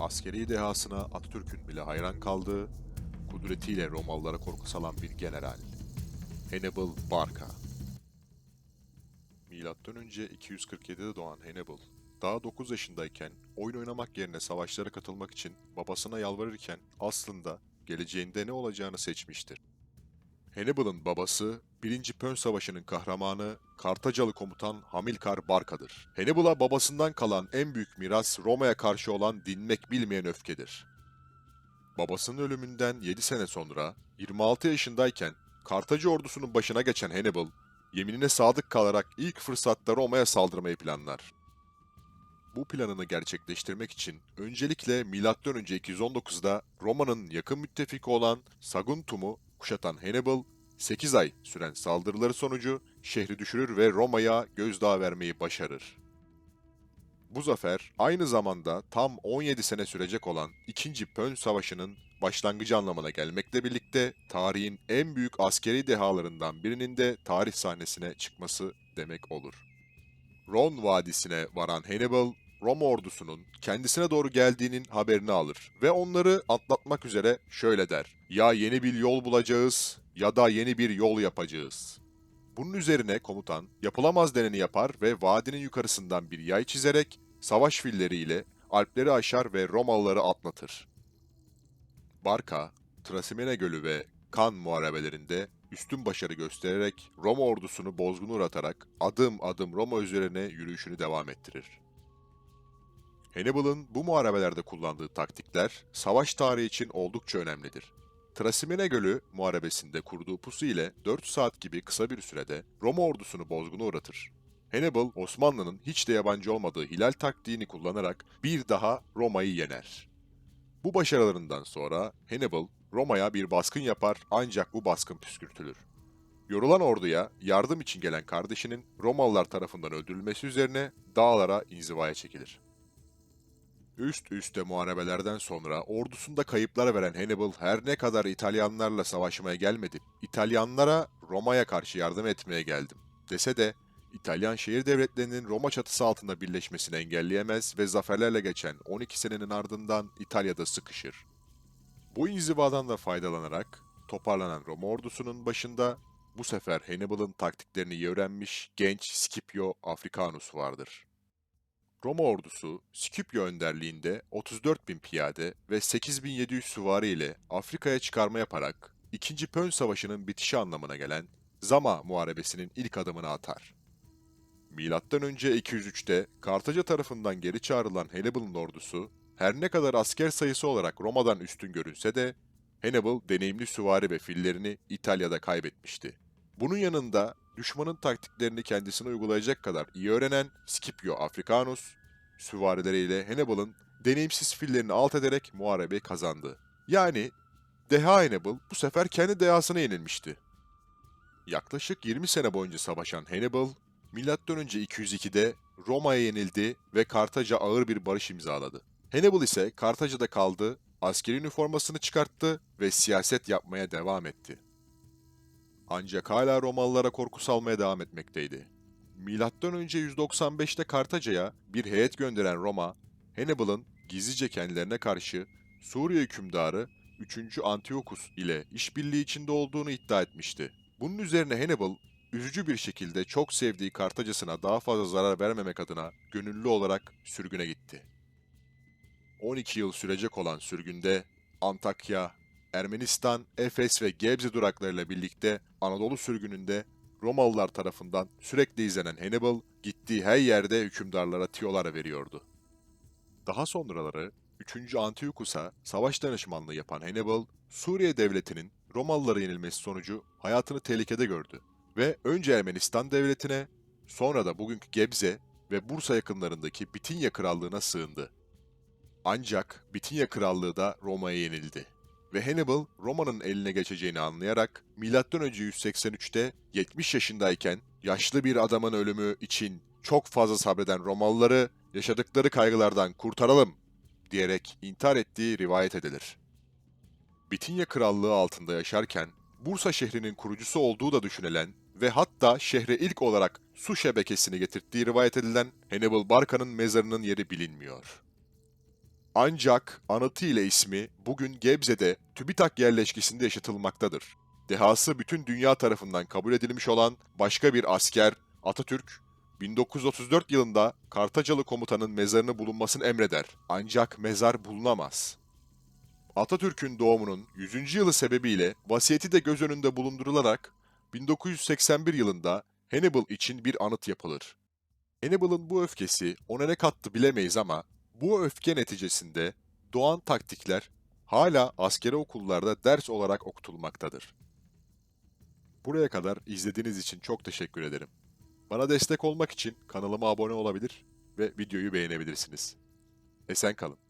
askeri dehasına Atatürk'ün bile hayran kaldığı, kudretiyle Romalılara korku salan bir general. Hannibal Barca. Milattan önce 247'de doğan Hannibal, daha 9 yaşındayken oyun oynamak yerine savaşlara katılmak için babasına yalvarırken aslında geleceğinde ne olacağını seçmiştir. Hannibal'ın babası 1. Pön Savaşı'nın kahramanı Kartacalı komutan Hamilkar Barka'dır. Hannibal'a babasından kalan en büyük miras Roma'ya karşı olan dinmek bilmeyen öfkedir. Babasının ölümünden 7 sene sonra 26 yaşındayken Kartaca ordusunun başına geçen Hannibal, yeminine sadık kalarak ilk fırsatta Roma'ya saldırmayı planlar. Bu planını gerçekleştirmek için öncelikle M.Ö. 219'da Roma'nın yakın müttefiki olan Saguntum'u kuşatan Hannibal, 8 ay süren saldırıları sonucu şehri düşürür ve Roma'ya gözdağı vermeyi başarır. Bu zafer aynı zamanda tam 17 sene sürecek olan 2. Pön Savaşı'nın başlangıcı anlamına gelmekle birlikte tarihin en büyük askeri dehalarından birinin de tarih sahnesine çıkması demek olur. Ron Vadisi'ne varan Hannibal, Roma ordusunun kendisine doğru geldiğinin haberini alır ve onları atlatmak üzere şöyle der. Ya yeni bir yol bulacağız ya da yeni bir yol yapacağız. Bunun üzerine komutan yapılamaz deneni yapar ve vadinin yukarısından bir yay çizerek savaş filleriyle Alpleri aşar ve Romalıları atlatır. Barca, Trasimene Gölü ve Kan muharebelerinde üstün başarı göstererek Roma ordusunu bozguna uğratarak adım adım Roma üzerine yürüyüşünü devam ettirir. Hannibal'ın bu muharebelerde kullandığı taktikler savaş tarihi için oldukça önemlidir. Trasimene Gölü muharebesinde kurduğu pusu ile 4 saat gibi kısa bir sürede Roma ordusunu bozguna uğratır. Hannibal, Osmanlı'nın hiç de yabancı olmadığı hilal taktiğini kullanarak bir daha Roma'yı yener. Bu başarılarından sonra Hannibal, Roma'ya bir baskın yapar ancak bu baskın püskürtülür. Yorulan orduya yardım için gelen kardeşinin Romalılar tarafından öldürülmesi üzerine dağlara inzivaya çekilir. Üst üste muharebelerden sonra ordusunda kayıplar veren Hannibal her ne kadar İtalyanlarla savaşmaya gelmedi, İtalyanlara Roma'ya karşı yardım etmeye geldim dese de İtalyan şehir devletlerinin Roma çatısı altında birleşmesini engelleyemez ve zaferlerle geçen 12 senenin ardından İtalya'da sıkışır. Bu inzivadan da faydalanarak toparlanan Roma ordusunun başında bu sefer Hannibal'ın taktiklerini iyi öğrenmiş genç Scipio Africanus vardır. Roma ordusu Scipio önderliğinde 34 bin piyade ve 8700 süvari ile Afrika'ya çıkarma yaparak 2. Pön Savaşı'nın bitişi anlamına gelen Zama Muharebesi'nin ilk adımını atar. Milattan önce 203'te Kartaca tarafından geri çağrılan Hannibal'ın ordusu her ne kadar asker sayısı olarak Roma'dan üstün görünse de Hannibal deneyimli süvari ve fillerini İtalya'da kaybetmişti. Bunun yanında düşmanın taktiklerini kendisine uygulayacak kadar iyi öğrenen Scipio Africanus, süvarileriyle Hannibal'ın deneyimsiz fillerini alt ederek muharebeyi kazandı. Yani Deha Hannibal bu sefer kendi dehasına yenilmişti. Yaklaşık 20 sene boyunca savaşan Hannibal, M.Ö. 202'de Roma'ya yenildi ve Kartaca ağır bir barış imzaladı. Hannibal ise Kartaca'da kaldı, askeri üniformasını çıkarttı ve siyaset yapmaya devam etti. Ancak hala Romalılara korku salmaya devam etmekteydi. Milattan önce 195'te Kartaca'ya bir heyet gönderen Roma, Hannibal'ın gizlice kendilerine karşı Suriye hükümdarı 3. Antiochus ile işbirliği içinde olduğunu iddia etmişti. Bunun üzerine Hannibal, üzücü bir şekilde çok sevdiği Kartacasına daha fazla zarar vermemek adına gönüllü olarak sürgüne gitti. 12 yıl sürecek olan sürgünde Antakya, Ermenistan, Efes ve Gebze duraklarıyla birlikte Anadolu sürgününde Romalılar tarafından sürekli izlenen Hannibal, gittiği her yerde hükümdarlara tiyolar veriyordu. Daha sonraları 3. Antiochus'a savaş danışmanlığı yapan Hannibal, Suriye devletinin Romalılara yenilmesi sonucu hayatını tehlikede gördü ve önce Ermenistan devletine, sonra da bugünkü Gebze ve Bursa yakınlarındaki Bitinya Krallığı'na sığındı. Ancak Bitinya Krallığı da Roma'ya yenildi ve Hannibal Roma'nın eline geçeceğini anlayarak M.Ö. 183'te 70 yaşındayken yaşlı bir adamın ölümü için çok fazla sabreden Romalıları yaşadıkları kaygılardan kurtaralım diyerek intihar ettiği rivayet edilir. Bitinya Krallığı altında yaşarken Bursa şehrinin kurucusu olduğu da düşünülen ve hatta şehre ilk olarak su şebekesini getirttiği rivayet edilen Hannibal Barca'nın mezarının yeri bilinmiyor. Ancak anıtı ile ismi bugün Gebze'de TÜBİTAK yerleşkesinde yaşatılmaktadır. Dehası bütün dünya tarafından kabul edilmiş olan başka bir asker Atatürk 1934 yılında Kartacalı komutanın mezarını bulunmasını emreder. Ancak mezar bulunamaz. Atatürk'ün doğumunun 100. yılı sebebiyle vasiyeti de göz önünde bulundurularak 1981 yılında Hannibal için bir anıt yapılır. Hannibal'ın bu öfkesi ona ne kattı bilemeyiz ama bu öfke neticesinde doğan taktikler hala askeri okullarda ders olarak okutulmaktadır. Buraya kadar izlediğiniz için çok teşekkür ederim. Bana destek olmak için kanalıma abone olabilir ve videoyu beğenebilirsiniz. Esen kalın.